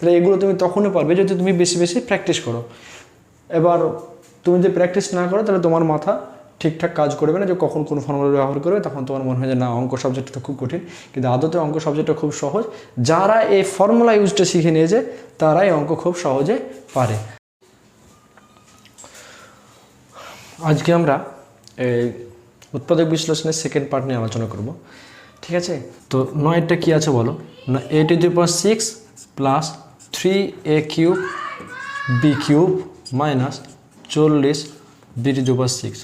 তাহলে এগুলো তুমি তখনই পারবে যদি তুমি বেশি বেশি প্র্যাকটিস করো। এবার তুমি যদি প্র্যাকটিস না করো, তাহলে তোমার মাথা ঠিকঠাক কাজ করবে না যে কখন কোন ফর্মুলা ব্যবহার করবে, তখন তোমার মনে হয় যে না, অঙ্ক সাবজেক্টটা খুব কঠিন। কিন্তু আদতে অঙ্ক সাবজেক্টটা খুব সহজ। যারা এই ফর্মুলা ইউজটা শিখে নিয়েছে, তারাই অঙ্ক খুব সহজে পারে। আজকে আমরা এই উৎপাদক বিশ্লেষণের সেকেন্ড পার্ট নিয়ে আলোচনা করব। ঠিক আছে? তো নয়টা কি আছে বলো? না A to the power six plus three A cube B cube minus চল্লিশ B to the power six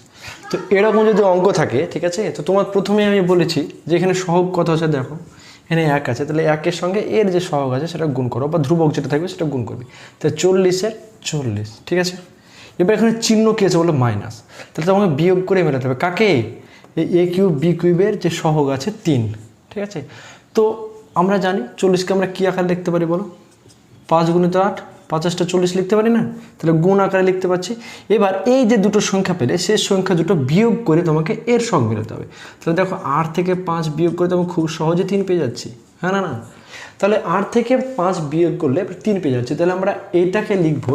তো এরকম যদি অঙ্ক থাকে, ঠিক আছে? তো তোমার প্রথমে আমি বলেছি যে এখানে সহগ কত আছে দেখো? এখানে এক আছে। তাহলে একের সঙ্গে এর যে সহগ আছে, সেটা গুণ করো, বা ধ্রুবক যেটা থাকবে সেটা গুণ করবে। তাহলে চল্লিশের চল্লিশ, ঠিক আছে? এবার এখানে চিহ্ন কী আছে বলো? মাইনাস তাহলে তোমাকে বিয়োগ করে মেলাতে হবে। কাকে? এই এ কিউব বি কিউবের যে সহগ আছে তিন, ঠিক আছে? তো আমরা জানি চল্লিশকে আমরা কী আকারে লিখতে পারি বলো? পাঁচ গুণিত আট পঞ্চাশটা চল্লিশ লিখতে পারি না? তাহলে গুণ আকারে লিখতে পারছি। এবার এই যে দুটো সংখ্যা পেলে শেষ সংখ্যা দুটো বিয়োগ করে তোমাকে এর সঙ্গ মেলাতে হবে। তাহলে দেখো আট থেকে পাঁচ বিয়োগ করে তুমি খুব সহজে তিন পেয়ে যাচ্ছি। হ্যাঁ না না? তাহলে আট থেকে পাঁচ বিয়োগ করলে তিন পেয়ে যাচ্ছি। তাহলে আমরা এটাকে লিখব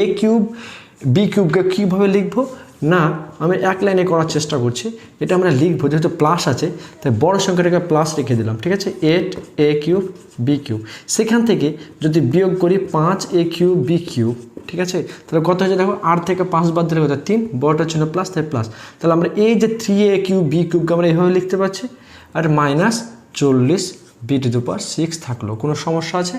এ কিউব, বি কিউবকে কীভাবে লিখব? না, আমি এক লাইনে করার চেষ্টা করছি। এটা আমরা লিখব, যেহেতু প্লাস আছে, তাই বড় সংখ্যাটাকে প্লাস রেখে দিলাম, ঠিক আছে? Eight A cube B cube সেখান থেকে যদি বিয়োগ করি পাঁচ এ কিউব বি কিউব ঠিক আছে? তাহলে কত হয়েছে দেখো? আট থেকে পাঁচ বাদ দিলে কত? তিন, বড়টা ছিল প্লাস তাই প্লাস তাহলে আমরা এই যে থ্রি এ কিউব বি কিউবকে আমরা এইভাবে লিখতে পারছি, আর মাইনাস চল্লিশ বি টু পাওয়ার সিক্স থাকল। কোনো সমস্যা আছে?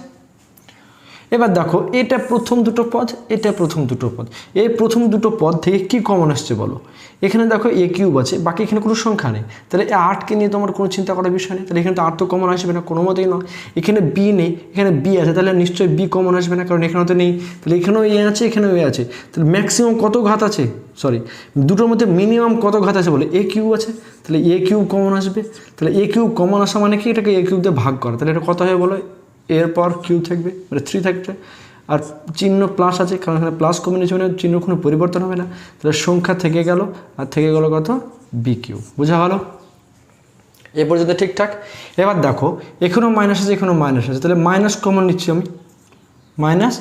এবার দেখো, এটা প্রথম দুটো পদ, এটা প্রথম দুটো পদ। এই প্রথম দুটো পদ থেকে কি কমন আসছে বলো? এখানে দেখো এ কিউব আছে, বাকি এখানে কোনো সংখ্যা নেই। তাহলে এই আটকে নিয়ে তোমার কোনো চিন্তা করার বিষয় নেই। তাহলে এখানে তো আট তো কমন আসবে না, কোনো মতেই নয়। এখানে বি নেই, এখানে বি আছে, তাহলে নিশ্চয়ই বি কমন আসবে না, কারণ এখানেও তো নেই। তাহলে এখানেও এ আছে, এখানেও এ আছে। তাহলে ম্যাক্সিমাম কত ঘাত আছে? সরি দুটোর মধ্যে মিনিমাম কত ঘাত আছে বলে? এ কিউব আছে, তাহলে এ কিউব কমন আসবে। তাহলে এ কিউব কমন আসা মানে কি? এটাকে এ কিউব দিয়ে ভাগ করা। তাহলে এটা কত হয় বলো? এরপর কিউ থাকবে মানে থ্রি থাকবে। আর চিহ্ন প্লাস আছে, কারণ এখানে প্লাস কম্বিনেশনে চিহ্ন কোনো পরিবর্তন হবে না। তাহলে সংখ্যা থেকে গেল, আর থেকে গেল কত? বি কিউ বোঝা গেল এ পর্যন্ত ঠিকঠাক। এবার দেখো, এখানেও মাইনাস আছে, এখানেও মাইনাস আছে। তাহলে মাইনাস কমন নিচ্ছি আমি। মাইনাস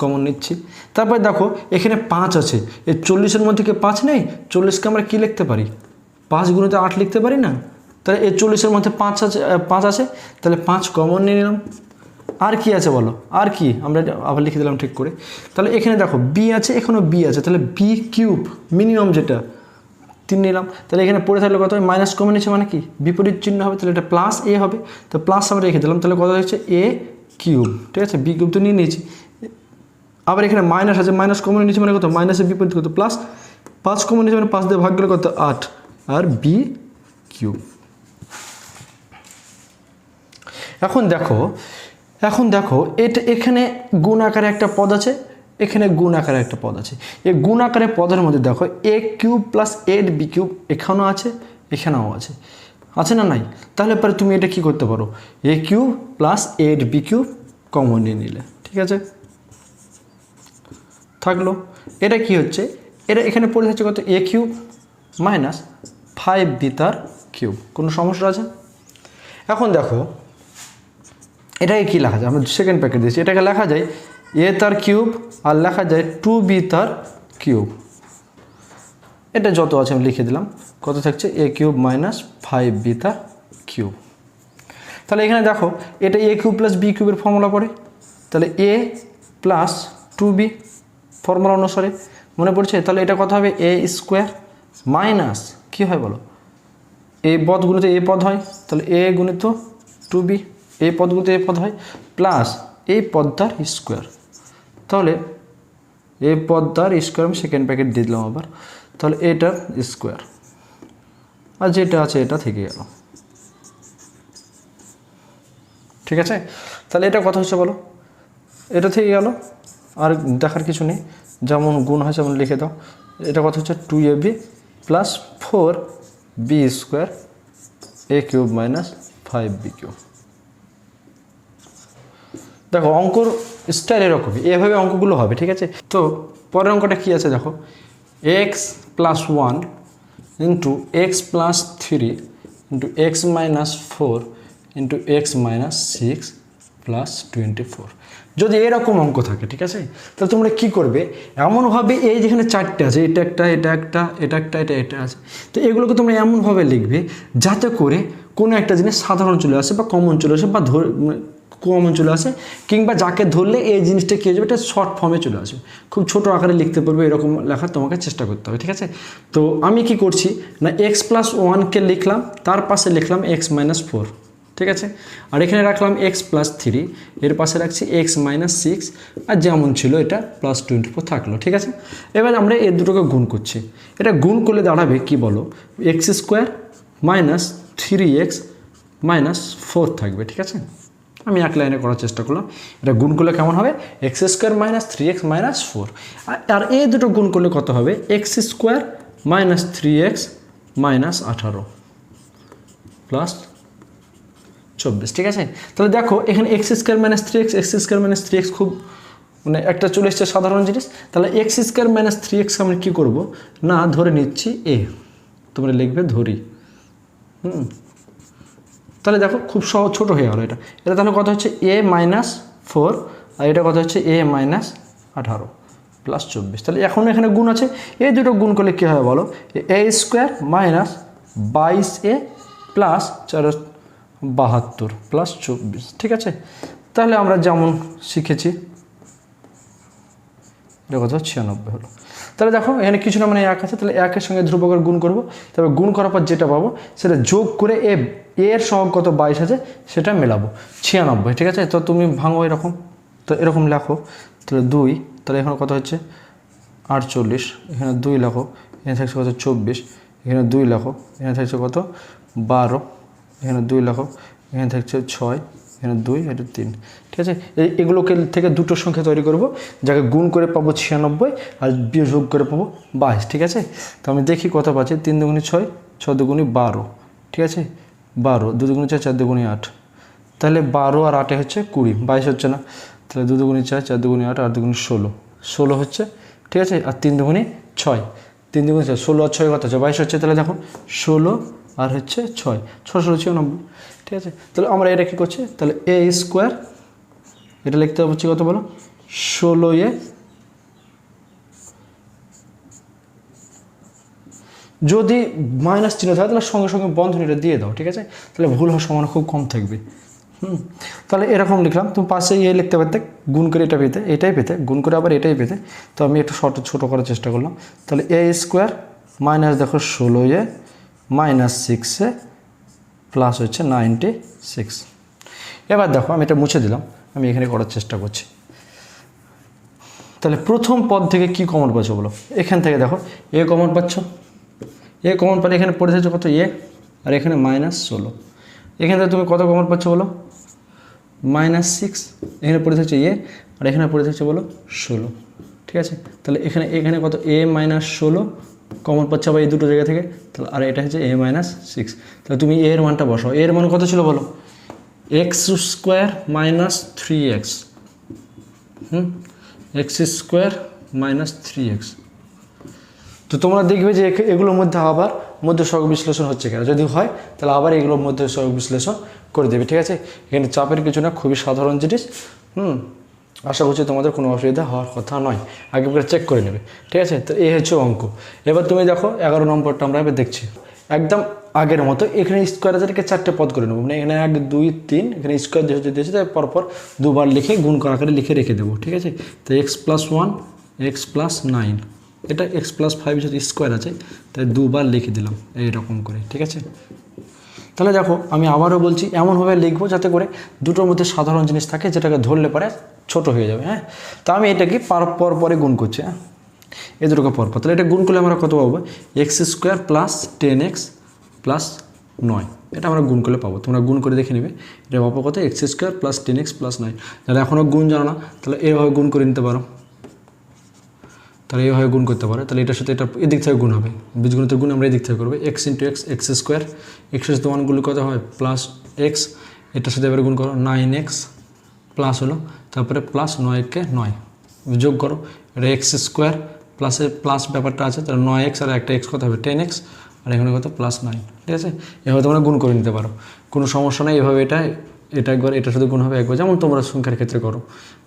কমন নিচ্ছি। তারপর দেখো, এখানে পাঁচ আছে। এই চল্লিশের মধ্যে কি পাঁচ নেই? চল্লিশকে আমরা কী লিখতে পারি? পাঁচ গুণিতে আট লিখতে পারি না? তাহলে এই চল্লিশের মধ্যে পাঁচ আছে পাঁচ আছে। তাহলে পাঁচ কমন নিয়ে নিলাম। আর কি আছে বলো? আর কি? আমরা আবার লিখে দিলাম ঠিক করে। তাহলে এখানে দেখো বি আছে এখানেও বি আছে। তাহলে বি কিউব মিনিমাম যেটা, তিন নিলাম। তাহলে এখানে পড়ে থাকলে কত মাইনাস কমে নিচ্ছে মানে কি? বিপরীত চিহ্ন হবে, তাহলে এটা প্লাস এ হবে। তো প্লাস আমরা রেখে দিলাম, তাহলে কত হচ্ছে? এ কিউব ঠিক আছে? বি কিউব তো নিয়ে নিয়েছি। আবার এখানে মাইনাস আছে মাইনাস কমন নিচ্ছে মানে কত? মাইনাসের বিপরীত কত? প্লাস পাঁচ কমে নিচ্ছে মানে পাঁচ দিয়ে ভাগ গেলে কত? আট। আর বি কিউব এখন দেখো এখন দেখো, এটা, এখানে গুণ আকারে একটা পদ আছে, এখানে গুণ আকারে একটা পদ আছে। এই গুণ আকারে পদের মধ্যে দেখো A cube plus eight B cube এখানেও আছে এখানেও আছে। আছে না নাই? তাহলে পরে তুমি এটা কি করতে পারো? A cube plus eight B cube common নিয়ে নিলে, ঠিক আছে? থাকল। এটা কি হচ্ছে? এটা এখানে পড়ে থাকছে কত? A cube minus five B তার কিউব। কোনো সমস্যা আছে? এখন দেখো এটাকে কী লেখা যায়? আমরা সেকেন্ড প্যাকেট দিয়েছি। এটাকে লেখা যায় এ তার কিউব আর লেখা যায় টু বি তার কিউব এটা যত আছে আমি লিখে দিলাম। কত থাকছে? A cube minus five B তার কিউব তাহলে এখানে দেখো, এটা এ কিউব প্লাস বি কিউবের ফর্মুলা পড়ে। তাহলে A plus two B formula অনুসারে মনে পড়ছে। তাহলে এটা কত হবে? এ স্কোয়ার মাইনাস কী হয় বলো? এ পদ গুণিত এ পদ হয়। তাহলে এ গুণিত টু বি এই পদগুলোতে এ পদ হয় প্লাস এই পদটার স্কোয়ার তাহলে এই পদটার স্কোয়ার আমি সেকেন্ড প্যাকেট দিয়ে দিলাম আবার। তাহলে এটার স্কোয়ার আর যেটা আছে এটা থেকে গেল। ঠিক আছে? তাহলে এটা কথা হচ্ছে বলো? এটা থেকে গেল। আর দেখার কিছু নেই। যেমন গুণ হয় যেমন লিখে দাও। এটা কথা হচ্ছে? Two A B plus four B square A cube minus five B cube দেখো অঙ্কর স্টাইল এরকমই এভাবে অঙ্কগুলো হবে, ঠিক আছে? তো পরের অঙ্কটা কী আছে দেখো? X plus one into X plus three into X minus four into X minus six plus twenty four যদি এরকম অঙ্ক থাকে, ঠিক আছে? তাহলে তোমরা কি করবে? এমনভাবে এই যেখানে চারটে আছে, এটা একটা এটা একটা এটা একটা, এটা এটা আছে। তো এগুলোকে তোমরা এমনভাবে লিখবে যাতে করে কোনো একটা জিনিস সাধারণ চলে আসে বা কমন চলে আসে বা ধর কমন চলে আসে, কিংবা যাকে ধরলে এই জিনিসটা কী হয়ে যাবে, এটা শর্ট ফর্মে চলে আসবে খুব ছোট আকারে লিখতে পারবে, এরকম লেখার তোমাকে চেষ্টা করতে হবে, ঠিক আছে? তো আমি কি করছি, না এক্স প্লাস ওয়ানকে লিখলাম, তার পাশে লিখলাম এক্স মাইনাস ফোর ঠিক আছে? আর এখানে রাখলাম এক্স প্লাস থ্রি এর পাশে রাখছি এক্স মাইনাস সিক্স আর যেমন ছিল এটা প্লাস টোয়েন্টি ফোর থাকল, ঠিক আছে? এবার আমরা এর দুটোকে গুণ করছি। এটা গুণ করলে দাঁড়াবে, কি বলো? X square minus three X minus four থাকবে, ঠিক আছে? আমি এক লাইনে করার চেষ্টা করলাম। এটা গুণ করলে কেমন হবে? X square minus three X minus four আর এই দুটো গুণ করলে কত হবে? X square minus three X minus আঠারো প্লাস চব্বিশ, ঠিক আছে? তাহলে দেখো, এখানে X square minus three X X square minus three X খুব মানে একটা চলে এসছে সাধারণ জিনিস। তাহলে X square minus three X আমরা কী করব? না, ধরে নিচ্ছি এ তোমরা লিখবে ধরি। হুম? তাহলে দেখো খুব সহজ ছোটো হয়ে গেলো এটা। এটা তাহলে কত হচ্ছে? এ মাইনাস ফোর, আর এটা কত হচ্ছে? এ মাইনাস আঠারো প্লাস চব্বিশ। তাহলে এখন এখানে গুণ আছে। এই দুটো গুণ করলে কী হবে বলো? এ স্কোয়ার মাইনাস বাইশ এ প্লাস চার বাহাত্তর প্লাস চব্বিশ। ঠিক আছে? তাহলে আমরা যেমন শিখেছি এটা কত ছিয়ানব্বই হলো। তাহলে দেখো, এখানে কিছু না মানে এক আছে, তাহলে একের সঙ্গে ধ্রুবকের গুণ করব। তারপর গুণ করার পর যেটা পাবো, সেটা যোগ করে এ এর সহগ কত? বাইশ আছে, সেটা মেলাবো। ছিয়ানব্বই, ঠিক আছে? তো তুমি ভাঙো এরকম। তো এরকম লেখো। তাহলে দুই, তাহলে এখানে কত হচ্ছে? আটচল্লিশ। এখানে দুই লেখো, এখানে থাকছে কত? চব্বিশ। এখানে দুই লেখো, এখানে থাকছে কত? বারো। এখানে দুই লেখো, এখানে থাকছে ছয়। এখানে দুই, এটা তিন। ঠিক আছে? এগুলোকে থেকে দুটো সংখ্যা তৈরি করব, যাকে গুণ করে পাবো ছিয়ানব্বই আর বিয়োগ করে পাবো বাইশ, ঠিক আছে? তো আমি দেখি কত পাচ্ছি? তিন দুগুণি ছয় ছ দুগুণি বারো, ঠিক আছে? বারো, দু দুগুণি চার চার দুগুণি আট। তাহলে বারো আর আটে হচ্ছে কুড়ি, বাইশ হচ্ছে না? তাহলে দু দুগুণি চার চার দুগুণি আট আট দুগুণি ষোলো। ষোলো হচ্ছে, ঠিক আছে? আর তিন দুগুণি ছয়। তিন দুগুণি ছয়, ষোলো আর ছয় কত হচ্ছে? বাইশ হচ্ছে, তাহলে দেখো, ষোলো আর হচ্ছে ছয়। ষোলো ছিয়ানব্বই। ঠিক আছে? তাহলে আমরা এটা কী করছি? তাহলে এ স্কোয়ার এটা লিখতে হচ্ছে কত বলো? ষোলো এ। যদি মাইনাস চিহ্ন থাকে, তাহলে সঙ্গে সঙ্গে বন্ধনীটা দিয়ে দাও, ঠিক আছে? তাহলে ভুল হওয়ার সম্ভাবনা খুব কম থাকবে। হুম? তাহলে এরকম লিখলাম, তুমি পাশে ইয়ে লিখতে পারতে, গুণ করে এটা পেতে, এটাই পেতে, গুণ করে আবার এটাই পেতে। তো আমি একটু শর্ট ছোটো করার চেষ্টা করলাম। তাহলে এ স্কোয়ার মাইনাস দেখো ষোলো এ, মাইনাস সিক্সে প্লাস হচ্ছে নাইনটি সিক্স এবার দেখো, আমি এটা মুছে দিলাম। আমি এখানে করার চেষ্টা করছি। তাহলে প্রথম পদ থেকে কি কমন পাচ্ছ বলো? এখান থেকে দেখো, এ কমন পাচ্ছ। এ কমন পালে এখানে পড়ে থাকছে কত? এ। আর এখানে মাইনাস ষোলো। এখান থেকে তুমি কত কমন পাচ্ছ বলো? মাইনাস সিক্স এখানে পড়ে থাকছে এ। আর এখানে পড়ে থাকছে বলো? ষোলো। ঠিক আছে? তাহলে এখানে এখানে কত? এ মাইনাস ষোলো। কমন পাচ্ছে আবার এই দুটো জায়গা থেকে? তাহলে, আর এটা হচ্ছে এ মাইনাস সিক্স তাহলে তুমি এর মানটা বসাও। এর মান কত ছিল বলো? X square minus three X হুম? X square minus three X তো তোমরা দেখবে যে এগুলোর মধ্যে আবার মধ্য সহগ বিশ্লেষণ হচ্ছে কেন? যদি হয়, তাহলে আবার এগুলোর মধ্যে সহগ বিশ্লেষণ করে দেবে, ঠিক আছে? এখানে চাপের কিছু না, খুবই সাধারণ জিনিস। হুম? আশা করছি তোমাদের কোনো অসুবিধা হওয়ার কথা নয়। আগে চেক করে নেবে। ঠিক আছে? তো এই হচ্ছে অঙ্ক। এবার তুমি দেখো, এগারো নম্বরটা আমরা এবার দেখছি। একদম আগের মতো এখানে স্কোয়ার আছে, এটাকে চারটে পদ করে নেব। মানে এখানে এক, দুই, তিন, এখানে স্কোয়ার যেহেতু দিয়েছে, তাই পরপর দুবার লিখে গুণ করা করে লিখে রেখে দেবো। ঠিক আছে? তো X plus one X plus nine এটা এক্স প্লাস ফাইভ যেহেতু স্কোয়ার আছে, তাই দুবার লিখে দিলাম, এইরকম করে। ঠিক আছে? তাহলে দেখো, আমি আবারও বলছি, এমনভাবে লিখব যাতে করে দুটোর মধ্যে সাধারণ জিনিস থাকে যেটাকে ধরলে পরে ছোট হয়ে যাবে হ্যাঁ? তা আমি এটাকে পার, পর পরে গুণ করছি হ্যাঁ? এ দুটোকে পর পর। তাহলে এটা গুণ করলে আমরা কত পাবো? X square plus ten X plus নয়। এটা আমরা গুণ করলে পাবো। তোমরা গুণ করে দেখে নেবে। এটা পাবো কত? X square plus ten X plus নয়। যারা এখনও গুণ জানো না, তাহলে এভাবে গুণ করে নিতে পারো। তাহলে এইভাবে গুণ করতে পারে। তাহলে এটার সাথে এটা এদিক থেকে গুণ হবে। বীজগণিতের গুণ আমরা এদিক থেকে করব। X into X X square এক্সের সাথে ওয়ানগুলো কত হয়? প্লাস এক্স এটার সাথে এবারে গুণ করো নাইন এক্স প্লাস হলো, তারপরে প্লাস নয় নয়কে নয়। যোগ করো। এটা এক্স স্কোয়ার প্লাসে প্লাস ব্যাপারটা আছে, তাহলে নয় এক্স আর একটা এক্স কত হবে? টেন এক্স আর এখানে কত? প্লাস নাইন ঠিক আছে? এভাবে তোমরা গুণ করে নিতে পারো। কোনো সমস্যা নেই, এভাবে এটা এটা একবার এটার সাথে গুণ হবে একবার। যেমন তোমরা সংখ্যার ক্ষেত্রে করো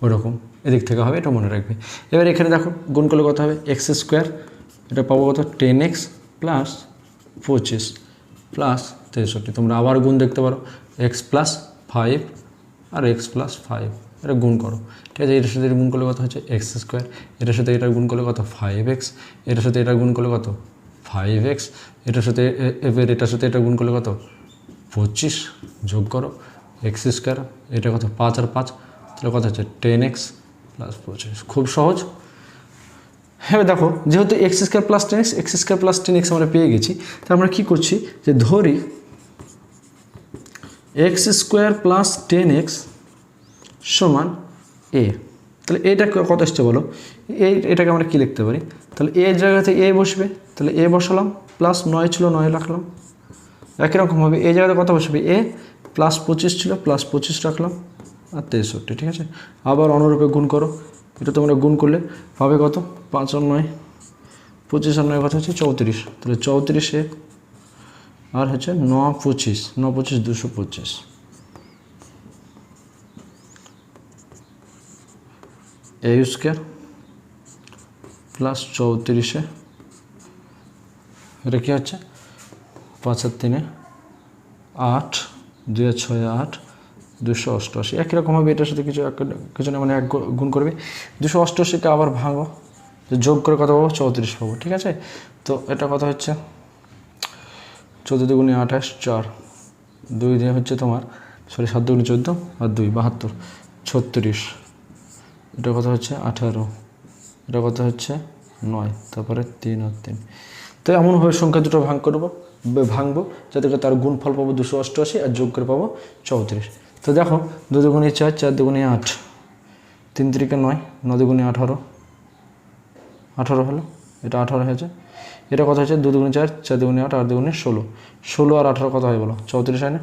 ওরকম এদিক থেকে হবে, এটা মনে রাখবে। এবার এখানে দেখো, গুণ করলে কত হবে? এক্স স্কোয়ার এটা পাবো কত? টেন এক্স প্লাস পঁচিশ প্লাস তেষট্টি। তোমরা আবার গুণ দেখতে পারো এক্স প্লাস ফাইভ আর এক্স প্লাস ফাইভ এটা গুণ করো। ঠিক আছে, এটার সাথে এটা গুণ করলে কত হচ্ছে? এক্স স্কোয়ার এটার সাথে এটা গুণ করলে কত? ফাইভ এক্স এটার সাথে এটা গুণ করলে কত? ফাইভ এক্স এটার সাথে এবার এটার সাথে এটা গুণ করলে কত? পঁচিশ যোগ করো। এক্স স্কোয়ার, এটা কত? পাঁচ আর পাঁচ, তাহলে কত হচ্ছে? টেন এক্স প্লাস পঁচিশ খুব সহজ। হ্যাঁ দেখো, যেহেতু X square plus ten X X square plus ten X আমরা পেয়ে গেছি তাহলে আমরা কী করছি? যে ধরি, X square plus ten X সমান এ তাহলে এটা কত আসছে বলো? এই এটাকে আমরা কী লিখতে পারি? তাহলে এ জায়গাতে এ বসবে, তাহলে এ বসালাম প্লাস নয় ছিল, নয় রাখলাম। একই রকমভাবে এই জায়গাতে কত বসবে? এ প্লাস পঁচিশ ছিল প্লাস পঁচিশ রাখলাম, আর তেষট্টি, ঠিক আছে? আবার অনুরূপে গুণ করো, এটা তোমরা গুণ করলে পাবে কত? পাঁচ আর নয়, পঁচিশ আর নয় কত হচ্ছে চৌত্রিশ, তাহলে চৌত্রিশে আর হচ্ছে ন পঁচিশ ন পঁচিশ দুশো পঁচিশ। এ স্কোয়ার প্লাস চৌত্রিশে এটা কী হচ্ছে? পাঁচ আর তিনে আট দুই ছয় আট দুশো অষ্টআশি। একই রকমভাবে এটার সাথে কিছু কিছু না মানে এক গুণ করবে। দুশো অষ্টআশিকে আবার ভাঙো যোগ করে কত পাবো? চৌত্রিশ পাবো, ঠিক আছে? তো এটা কথা হচ্ছে চোদ্দ দুগুণে আঠাশ, চার। দুই দিয়ে হচ্ছে তোমার সরি সাত দুগুণে চোদ্দ আর দুই, বাহাত্তর, ছত্রিশ। এটা কথা হচ্ছে আঠারো। এটা কথা হচ্ছে নয়, তারপরে তিন আর তিন। তো এমনভাবে সংখ্যা দুটো ভাগ করব ভাঙবো, যাতে করে তার গুণফল পাবো দুশো অষ্টআশি আর যোগ করে পাবো চৌত্রিশ। তো দেখো, দু দুগুণে চার চার দুগুণে আট। তিন তিরিকে নয়, ন দুগুণে আঠারো। আঠারো হলো, এটা আঠারো হয়েছে। এটা কত হচ্ছে দু দুগুণে চার চার দুগুণে আট আট দুগুণে ষোলো। ষোলো আর আঠারো কত হয় বলো? চৌত্রিশ হয় না?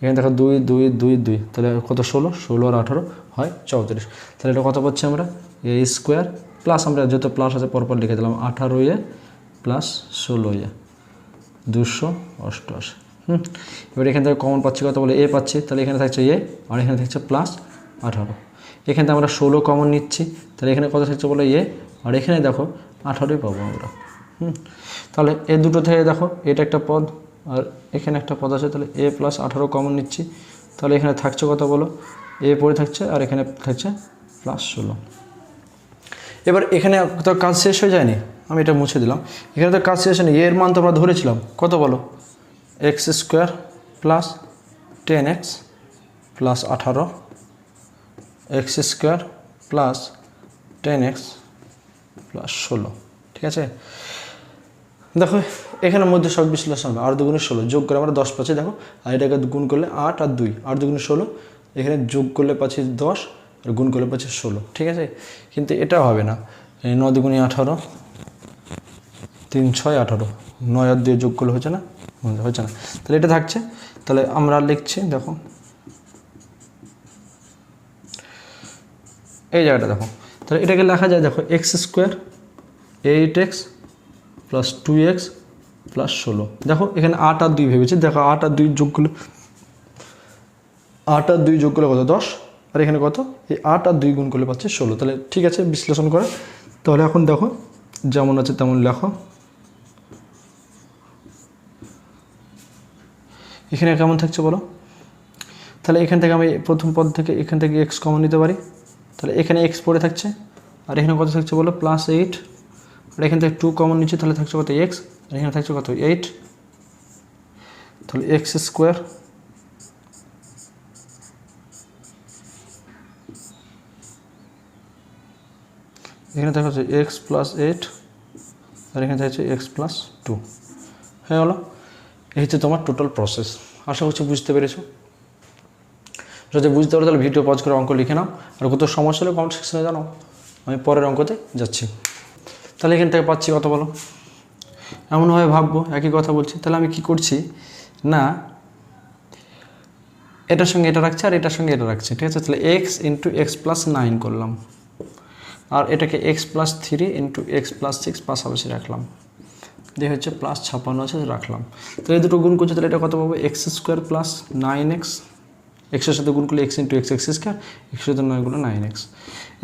এখানে দেখো দুই দুই দুই দুই। তাহলে কত ষোলো? ষোলো আর আঠারো হয় চৌত্রিশ। তাহলে এটা কত পাচ্ছি আমরা? এ স্কোয়ার প্লাস আমরা যত প্লাস আছে, পরপর লিখে দিলাম। আঠারো এ প্লাস ষোলো এ দুশো অষ্টআশি। হুম, এবার এখান থেকে কমন পাচ্ছি কত বলে? এ পাচ্ছি। তাহলে এখানে থাকছে এ আর এখানে থাকছে প্লাস আঠারো। এখানে থেকে আমরা ষোলো কমন নিচ্ছি। তাহলে এখানে কত থাকছে বলে? এ আর এখানে দেখো, আঠারোই পাবো আমরা। হুম, তাহলে এ দুটো থেকে দেখো, এটা একটা পদ, আর এখানে একটা পদ আছে। তাহলে এ প্লাস আঠারো কমন নিচ্ছি। তাহলে এখানে থাকছে কত বলো? এ পড়ে থাকছে, আর এখানে থাকছে প্লাস ষোলো। এবার এখানে তো কাজ শেষ হয়ে যায়নি? আমি এটা মুছে দিলাম। এখানে তো কাজ শেষ হয়নি। এর মান তো আমরা ধরেছিলাম। কত বলো? X square plus ten X plus আঠারো X square plus ten X plus ষোলো। ঠিক আছে? দেখো এখানের মধ্যে সব বিশ্লেষণ হবে। আর দুগুণে ষোলো। যোগ করে আমরা দশ পাচ্ছি, দেখো। আর এটাকে গুণ করলে আট আর দুই। আট দুগুণে ষোলো, এখানে যোগ করলে পাচ্ছি দশ, আর গুণ করলে পাচ্ছি ষোলো। ঠিক আছে? কিন্তু এটা হবে না। ন দুগুণে আঠারো তিন, ছয়, আঠারো। নয় আর দিয়ে যোগ করলে হচ্ছে না? হচ্ছে না। তাহলে এটা থাকছে। তাহলে আমরা লিখছি, দেখো। এই জায়গাটা দেখো। তাহলে এটাকে লেখা যায়, দেখো X square eight X plus two X plus ষোলো। দেখো, এখানে আট আর দুই ভেবেছি। দেখো, আট আর দুই যোগ করলে আট আর দুই যোগ করলে কত? দশ। আর এখানে কত? এই আট আর দুই গুণ করলে পাচ্ছে ষোলো। তাহলে ঠিক আছে, বিশ্লেষণ করে। তাহলে এখন দেখো, যেমন আছে তেমন লেখো। এখানে কেমন থাকছে বলো? তাহলে এখান থেকে আমি প্রথম পদ থেকে এখান থেকে এক্স কমন নিতে পারি। তাহলে এখানে এক্স পড়ে থাকছে, আর এখানে কত থাকছে বলো? প্লাস এইট আর এখান থেকে টু কমন নিচ্ছে, তাহলে থাকছে কত? এক্স আর এখানে থাকছে কত? এইট তাহলে এক্স স্কোয়ার এখানে যাচ্ছে এক্স প্লাস এইট আর এখানে থাকছে এক্স প্লাস টু হয়ে গেলো। এই হচ্ছে তোমার টোটাল প্রসেস আশা করছি বুঝতে পেরেছ। যদি বুঝতে পারো তাহলে ভিডিও পজ করে অঙ্ক লিখে নাও। আর কত সমস্যা হলে কমেন্ট সেকশনে জানাও আমি পরের অঙ্কতে যাচ্ছি। তাহলে এখান থেকে পাচ্ছি কত বলো। এমনভাবে ভাববো, একই কথা বলছি। তাহলে আমি কি করছি? না, এটার সঙ্গে এটা রাখছি আর এটার সঙ্গে এটা রাখছি। ঠিক আছে? তাহলে X into X plus nine করলাম। আর এটাকে X plus three into X plus six পাশাপাশি রাখলাম। দিয়ে হচ্ছে প্লাস ছাপ্পান্ন আছে রাখলাম। তো এই দুটো গুণ করছে, তাহলে এটা কত পাবো? X square plus nine X এক্সের সাথে গুণ করলে X into X X square এক্সের সাথে নয়গুলো নাইন এক্স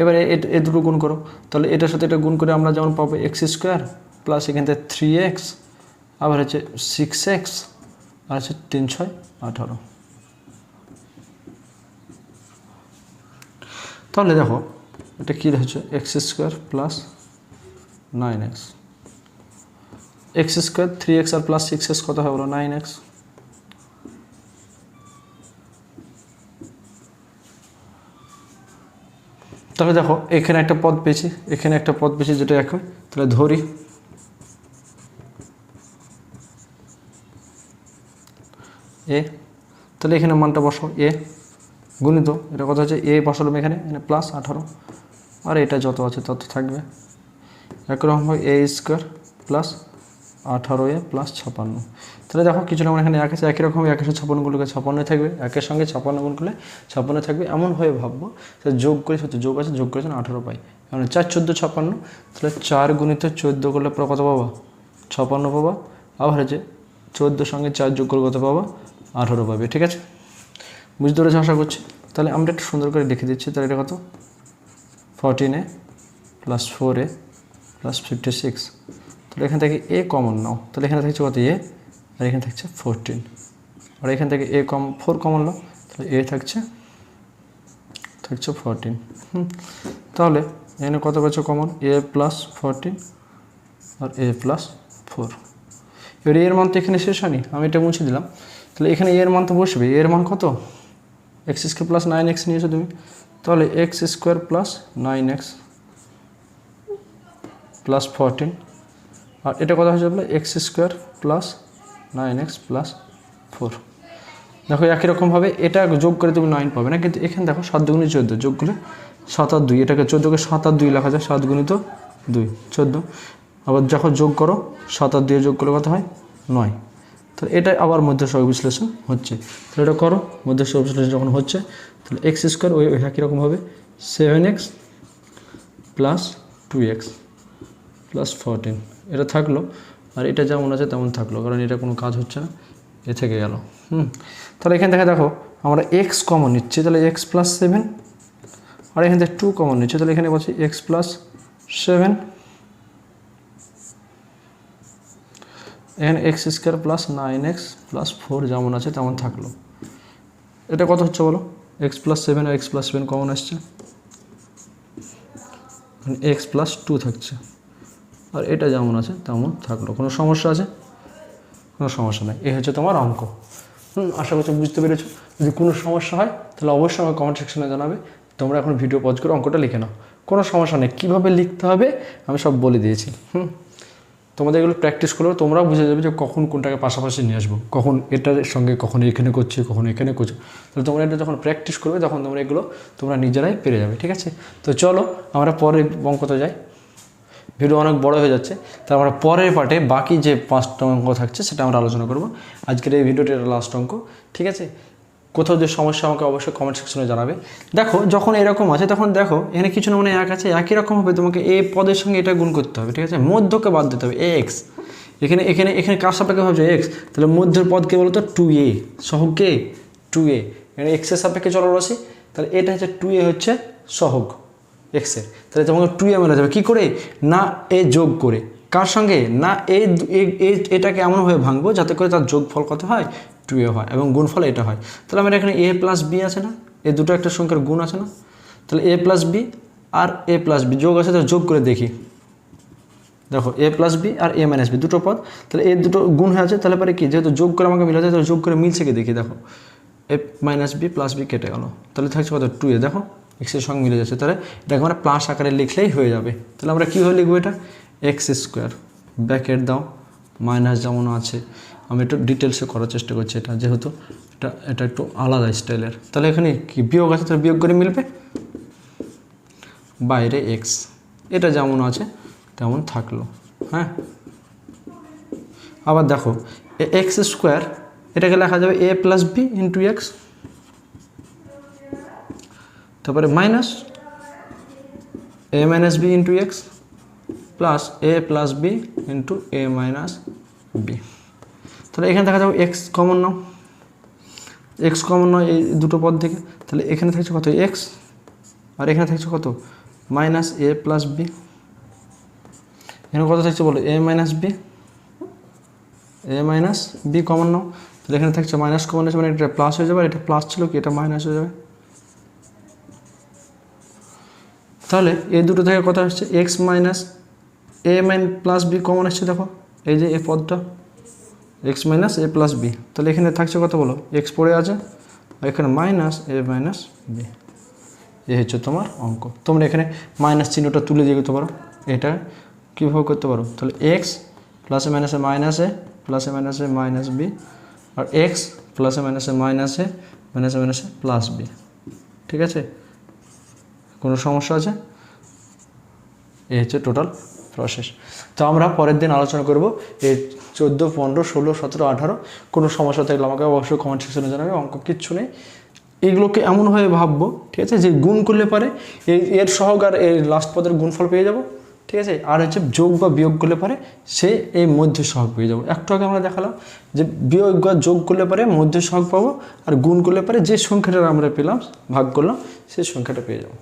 এবারে এ দুটো গুণ করো। তাহলে এটার সাথে এটা গুণ করে আমরা যেমন পাবো এক্স স্কোয়ার প্লাস এখান থেকে থ্রি এক্স আবার হচ্ছে সিক্স এক্স আর হচ্ছে তিন, ছয়, আঠারো। তাহলে দেখো, এটা কী হচ্ছে? X square plus nine X X square three X আর প্লাস সিক্স এক্স কত হয় নাইন এক্স তাহলে দেখো, এখানে একটা পদ পেয়েছি, এখানে একটা পদ পেয়েছি যেটা একই তাহলে ধরি। এ, তাহলে এখানে মানটা বসো এ। গুণিত, এটা কথা হচ্ছে? এ বসালাম এখানে এখানে প্লাস আঠারো। আর এটা যত আছে তত থাকবে। একরকমভাবে এ স্কোয়ার প্লাস আঠারো এ প্লাস ছাপান্ন। তাহলে দেখো কিছু না এখানে এক আছে, একই রকম একের সাথে ছাপান্নগুলোকে ছাপান্ন থাকবে, একের সঙ্গে ছাপান্ন গুণ করলে ছাপান্ন থাকবে, এমন হয়ে ভাববো। যে যোগ করে হচ্ছে যোগ আছে, যোগ করেছেন আঠারো পাই। কারণ চার, চোদ্দ, ছাপান্ন, তাহলে চার গুণিত চোদ্দ করলে পরে কত পাবা? ছাপান্ন পাবা। আবার হচ্ছে চোদ্দোর সঙ্গে চার যোগ করে কত পাবা? আঠারো পাবে, ঠিক আছে? বুঝতে পেরেছি আশা করছি? তাহলে আমরা একটু সুন্দর করে লিখে দিচ্ছি, তাহলে এটা কত? Fourteen A plus four A plus fifty six তাহলে এখান থেকে এ কমন নাও। তাহলে এখানে থাকছে কত এ আর এখানে থাকছে ফোরটিন আর এখান থেকে এ কম ফোর কমন নাও। তাহলে এ থাকছে থাকছে ফোরটিন হুম। তাহলে এখানে কত পাচ্ছ কমন এ প্লাস ফোরটিন আর এ প্লাস ফোর এবার এর মান তো এখানে শেষ হয়নি, আমি এটা মুছে দিলাম। তাহলে এখানে এর মান তো বসবে। এর মান কত? X square plus nine X নিয়েছো তুমি। তাহলে X square plus nine X plus fourteen আর এটা কথা হচ্ছে বলে X square plus nine X plus four দেখো একই রকমভাবে এটা যোগ করে তুমি নাইন পাবে না, কিন্তু এখানে দেখো সাত দুগুণি চোদ্দ, যোগ করলে সাত আর দুই, এটাকে চোদ্দোকে সাত আর দুই লেখা যায়, সাত গুণিত দুই, চোদ্দ। আবার যখন যোগ করো, সাত আর দুই যোগ করলে কত হয়? নয়। তাহলে এটা আবার মধ্য বিশ্লেষণ হচ্ছে। তাহলে এটা করো মধ্য বিশ্লেষণ যখন হচ্ছে, তাহলে এক্স স্কোয়ার ওই একই রকম হবে seven X plus two X plus fourteen এটা থাকল, আর এটা যেমন আছে তেমন থাকল, কারণ এটা কোনো কাজ হচ্ছে না, এ থেকে গেল। হুম, তাহলে এখান থেকে দেখো, আমরা এক্স কমন নিচ্ছি, তাহলে এক্স প্লাস সেভেন আর এখান থেকে টু কমন নিচ্ছি, তাহলে এখানে বলছি এক্স প্লাস সেভেন এখানে X square plus nine X plus four যেমন আছে তেমন থাকল। এটা কত হচ্ছে বলো? এক্স প্লাস সেভেন আর এক্স প্লাস সেভেন কমন আসছে। এক্স প্লাস টু থাকছে। আর এটা যেমন আছে, তেমন থাকল। কোনো সমস্যা আছে? কোনো সমস্যা নেই। এই হচ্ছে তোমার অঙ্ক। হুম, আশা করছি বুঝতে পেরেছ। যদি কোনো সমস্যা হয়, তাহলে অবশ্যই আমার কমেন্ট সেকশনে জানাবে। তোমরা এখন ভিডিও পজ করে অঙ্কটা লিখে নাও। কোনো সমস্যা নেই। কীভাবে লিখতে হবে, আমি সব বলে দিয়েছি। হুম? তোমাদের এগুলো প্র্যাকটিস করলেও তোমরাও বুঝে যাবে যে কখন কোনটাকে পাশাপাশি নিয়ে আসব। কখন এটার সঙ্গে, কখন এখানে করছি, কখন এখানে করছ। তাহলে তোমরা এটা যখন প্র্যাকটিস করবে, তখন তোমরা এগুলো তোমরা নিজেরাই পেরে যাবে। ঠিক আছে? তো চলো, আমরা পরে অঙ্কতে যাই। ভিডিও অনেক বড় হয়ে যাচ্ছে। তাই আমরা পরের পার্টে বাকি যে পাঁচটা অঙ্ক থাকছে সেটা আমরা আলোচনা করব। আজকের এই ভিডিওটা লাস্ট অঙ্ক, ঠিক আছে? কোথাও যে সমস্যা আমাকে অবশ্যই কমেন্ট সেকশনে জানাবে। দেখো, যখন এরকম আছে, তখন দেখো, এখানে কিছু না মানে এক আছে, একই রকম হবে, তোমাকে এ পদের সঙ্গে এটা গুণ করতে হবে, ঠিক আছে? মধ্যকে বাদ দিতে হবে এ এক্স এখানে এখানে এখানে কার সাপেক্ষে ভাবছ এক্স তাহলে মধ্যের পদকে বলো তো টু এ সহগ কে? টু এ এখানে এক্সের সাপেক্ষে চলো রসি তাহলে এটা হচ্ছে টু এ হচ্ছে সহগ। এক্সের তাহলে তোমাকে টু এ মেলা যাবে। কী করে? না, এ যোগ করে। কার সঙ্গে? না এই এ- এ- এটাকে এমনভাবে ভাঙবো যাতে করে তার যোগফল কত হয়? টু এ হয় এবং গুণফল এটা হয়। তাহলে আমার এখানে এ প্লাস বি আছে না? এই দুটো একটা সংখ্যার গুণ আছে না? তাহলে এ প্লাস বি আর এ প্লাস বি যোগ আছে তো যোগ করে দেখি। দেখো এ প্লাস বি আর এ মাইনাস বি দুটো পদ। তাহলে এ দুটো গুণ হয়ে আছে, তাহলে পরে কি? যেহেতু যোগ করে আমাকে মিলাতে তাহলে যোগ করে মিলছে কি দেখি, দেখো। A minus B plus B কেটে গেল। তাহলে থাকছে কত? টু এ দেখো। এক্সের সঙ্গে মিলে যাচ্ছে, তাহলে এটাকে আমরা প্লাস আকারে লিখলেই হয়ে যাবে। তাহলে আমরা কীভাবে লিখব এটা? এক্স স্কোয়ার ব্যাকেট দাও মাইনাস যেমন আছে। আমি একটু ডিটেলসে করার চেষ্টা করছি এটা, যেহেতু এটা এটা একটু আলাদা স্টাইলের তাহলে এখানে কি বিয়োগ আছে, তাহলে বিয়োগ করে মিলবে? বাইরে এক্স এটা যেমন আছে, তেমন থাকল হ্যাঁ? আবার দেখো এক্স স্কোয়ার এটাকে লেখা যাবে A plus B into X তারপরে minus A minus B into X plus A plus B into A minus B তাহলে এখানে দেখা যাবে এক্স কমন নাও। এক্স কমন নয় এই দুটো পদ থেকে। তাহলে এখানে থাকছে কত এক্স আর এখানে থাকছে কত? মাইনাস এ প্লাস বি এখানে কত থাকছে বলো? A minus B A minus B common নাও। তাহলে এখানে থাকছে মাইনাস কমন আছে মানে এটা প্লাস হয়ে যাবে আর এটা প্লাস ছিল কি? এটা মাইনাস হয়ে যাবে। তাহলে এই দুটো থেকে কত আসছে? X minus A minus plus B common আসছে দেখো। এই যে এ পদটা X minus A plus B তাহলে এখানে থাকছে কত বলো? এক্স পড়ে আছে এখানে মাইনাস এ মাইনাস বি এ হচ্ছে তোমার অঙ্ক। তোমরা এখানে মাইনাস চিহ্নটা তুলে দিয়ে দিতে পারো। এটা কীভাবে করতে পারো? তাহলে এক্স প্লাসে মাইনাসে মাইনাস প্লাসে মাইনাসে মাইনাস বি আর এক্স প্লাসে মাইনাসে মাইনাস মাইনাসে মাইনাসে প্লাস বি ঠিক আছে? কোনো সমস্যা আছে? এই হচ্ছে টোটাল প্রসেস তো আমরা পরের দিন আলোচনা করব এই চোদ্দ, পনেরো, ষোলো, সতেরো, আঠারো, কোনো সমস্যা থাকলে আমাকে অবশ্যই কমেন্ট সেকশনে জানাবে, অঙ্ক কিচ্ছু নেই। এইগুলোকে এমনভাবে ভাববো, ঠিক আছে? যে গুণ করলে পারে এই এর সহগ আর এর লাস্ট পদের গুণফল পেয়ে যাব, ঠিক আছে? আর হচ্ছে যোগ বা বিয়োগ করলে পারে, সে এই মধ্যে সহগ পেয়ে যাব। একটু আগে আমরা দেখালাম যে বিয়োগ বা যোগ করলে পারে, মধ্যে সহগ পাবো, আর গুণ করলে পারে, যে সংখ্যাটা আমরা পেলাম, ভাগ করলাম সেই সংখ্যাটা পেয়ে যাব।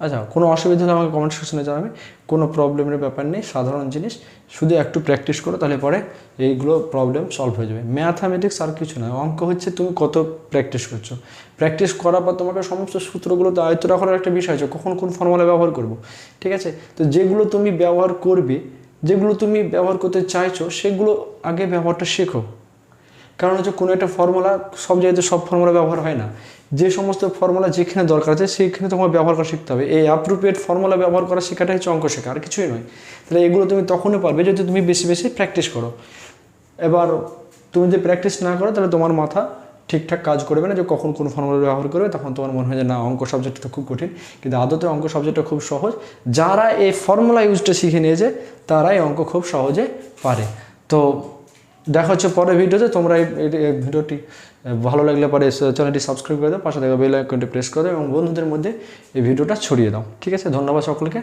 আচ্ছা কোনো অসুবিধা হলে আমাকে কমেন্ট সেকশনে জানাবে। কোনো প্রবলেমের ব্যাপার নেই, সাধারণ জিনিস। শুধু একটু প্র্যাকটিস করো, তাহলে পরে এইগুলো প্রবলেম সলভ হয়ে যাবে। ম্যাথামেটিক্স আর কিছু নয় অঙ্ক হচ্ছে তুমি কত প্র্যাকটিস করছ। প্র্যাকটিস করার পর তোমাকে সমস্ত সূত্রগুলো তো আয়ত্ত রাখার একটা বিষয় আছে, কখন কোন ফর্মুলা ব্যবহার করব। ঠিক আছে? তো যেগুলো তুমি ব্যবহার করবে, যেগুলো তুমি ব্যবহার করতে চাইছো, সেগুলো আগে ব্যবহারটা শেখো। কারণ হচ্ছে কোনো একটা ফর্মুলা সব জায়গাতে সব ফর্মুলা ব্যবহার হয় না। যে সমস্ত ফর্মুলা যেখানে দরকার আছে সেখানে তোমার ব্যবহার করা শিখতে হবে। এই অ্যাপ্রোপ্রিয়েট ফর্মুলা ব্যবহার করা শেখাটা হচ্ছে অঙ্ক শেখা, আর কিছুই নয়। তাহলে এগুলো তুমি তখনই পারবে যদি তুমি বেশি বেশি প্র্যাকটিস করো। এবার তুমি যদি প্র্যাকটিস না করো, তাহলে তোমার মাথা ঠিকঠাক কাজ করবে না যে কখন কোন ফর্মুলা ব্যবহার করবে, তখন তোমার মনে হয় যে না, অঙ্ক সাবজেক্টটা খুব কঠিন। কিন্তু আদতে অঙ্ক সাবজেক্টটা খুব সহজ। যারা এই ফর্মুলা ইউজটা শিখে নিয়েছে, তারাই অঙ্ক খুব সহজে পারে। তো দেখা হচ্ছে পরের ভিডিওতে তোমরা এই ভিডিওটি ভালো লাগলে পরে চ্যানেলটি সাবস্ক্রাইব করে দাও, পাশে থাকা বেল আইকনটি প্রেস করে এবং বন্ধুদের মধ্যে এই ভিডিওটা ছড়িয়ে দাও। ঠিক আছে, ধন্যবাদ সকলকে।